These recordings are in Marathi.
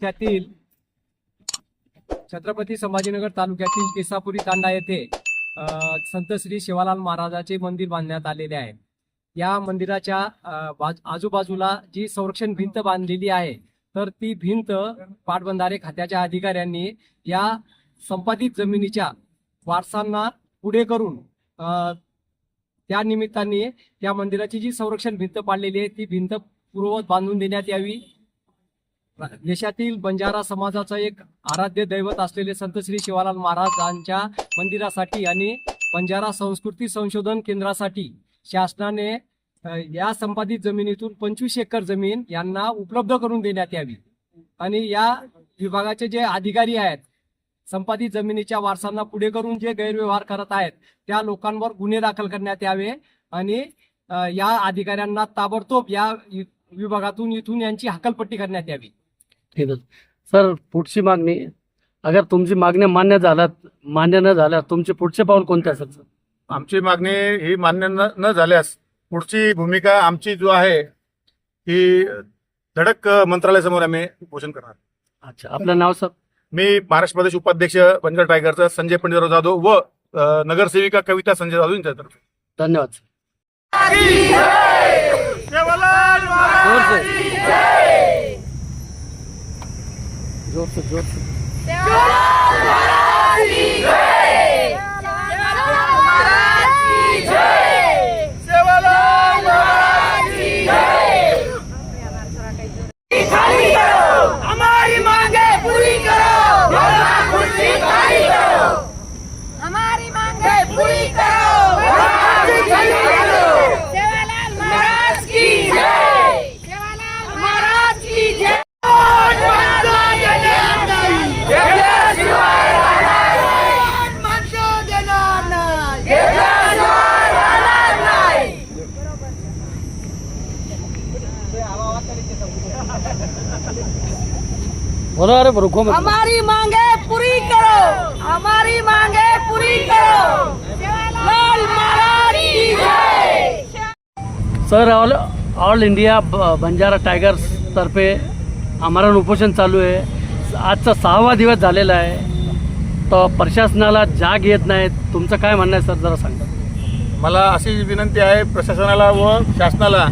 त्यातील छत्रपती संभाजीनगर तालुक्यातील केसापुरी तांडा येथे संत श्री शिवालाल महाराजाचे मंदिर बांधण्यात आलेले आहे. या मंदिराच्या आजूबाजूला जी संरक्षण भिंत बांधलेली आहे तर ती भिंत पाटबंधारे खात्याच्या अधिकाऱ्यांनी या संपादित जमिनीच्या वारसांना पुढे करून त्या निमित्ताने त्या मंदिराची जी संरक्षण भिंत पाडलेली आहे ती भिंत पूर्ववत बांधून देण्यात यावी. देशातील बंजारा समाजाचं एक आराध्य दैवत असलेले संत श्री शिवालाल महाराजांच्या मंदिरासाठी आणि बंजारा संस्कृती संशोधन केंद्रासाठी शासनाने या संपादित जमिनीतून पंचवीस एकर जमीन यांना उपलब्ध करून देण्यात यावी. आणि या विभागाचे जे अधिकारी आहेत संपादित जमिनीच्या वारसांना पुढे करून जे गैरव्यवहार करत आहेत त्या लोकांवर गुन्हे दाखल करण्यात यावे आणि या अधिकाऱ्यांना ताबडतोब या विभागातून इथून यांची हकलपट्टी करण्यात यावी. ठीक आहे सर पुढची मागणी अगर तुमची मागण्या मान्य झाल्यात मान्य न झाल्या तुमचे पुढचे पाऊल कोणते असेल सर? आमची मागणी ही मान्य न न झाल्यास पुढची भूमिका आमची जो आहे ही धडक मंत्रालयासमोर आम्ही उपोषण करणार. अच्छा. आपलं नाव सर? मी महाराष्ट्र प्रदेश उपाध्यक्ष बंजर टायगरचा संजय पंडितराव जाधव व नगरसेविका कविता संजय जाधव यांच्यातर्फे. धन्यवाद सर जोर से जोर से जोर से हमारी मांगे पूरी करो भगवान खुशी खाली करो हमारी मांगे पूरी करो भगवान खुशी करो सेवालाल महाराज की जय सेवालाल महाराज की जय वोट मांगो देणार नाही. घेतल्याशिवाय राहणार नाही. वोट मांगो देणार नाही. घेतल्याशिवाय राहणार नाही. बोलो अरे रुको मत हमारी मांगे पूरी करो। हमारी मांगे पूरी करो। लाल जय। सर ऑल ऑल इंडिया ब- बंजारा टायगर्स तर्फे आमरण उपोषण चालू आहे. आजचा सहावा दिवस झालेला आहे. तर प्रशासनाला जाग येत नाही. तुमचं काय म्हणणं आहे सर जरा सांगा. मला अशी विनंती आहे प्रशासनाला व शासनाला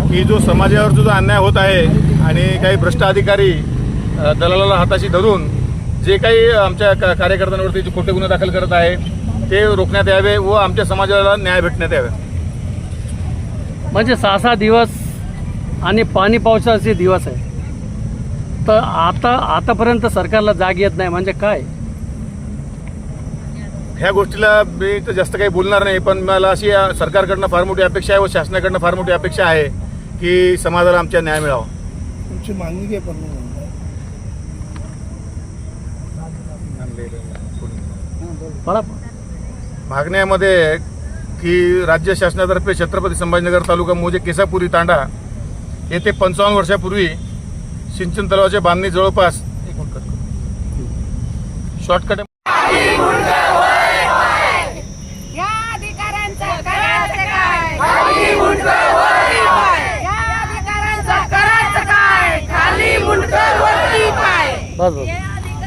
की जो समाजावर जो अन्याय होत आहे आणि काही भ्रष्ट अधिकारी दलालाला हाताशी धरून जे काही आमच्या का- कार्यकर्त्यांवरती जे खोटे गुन्हे दाखल करत आहे ते रोखण्यात यावे व आमच्या समाजाला न्याय भेटण्यात यावे. म्हणजे सहा सहा दिवस आणि पाणी पावसाचे दिवस आहे. तर आता आतापर्यंत सरकारला जाग येत नाही म्हणजे काय? ह्या गोष्टीला मी तर जास्त काही बोलणार नाही पण मला अशी सरकारकडनं फार मोठी अपेक्षा आहे व शासनाकडनं फार मोठी अपेक्षा आहे की समाजाला आमच्या न्याय मिळावा. तुमची मागणी काय पण मागण्यामध्ये की राज्य शासनातर्फे छत्रपती संभाजीनगर तालुका मोजे केसापुरी तांडा येथे पंचावन्न वर्षापूर्वी सिंचन तलावाच्या बांधणी जवळपास शॉर्टकट बस बस.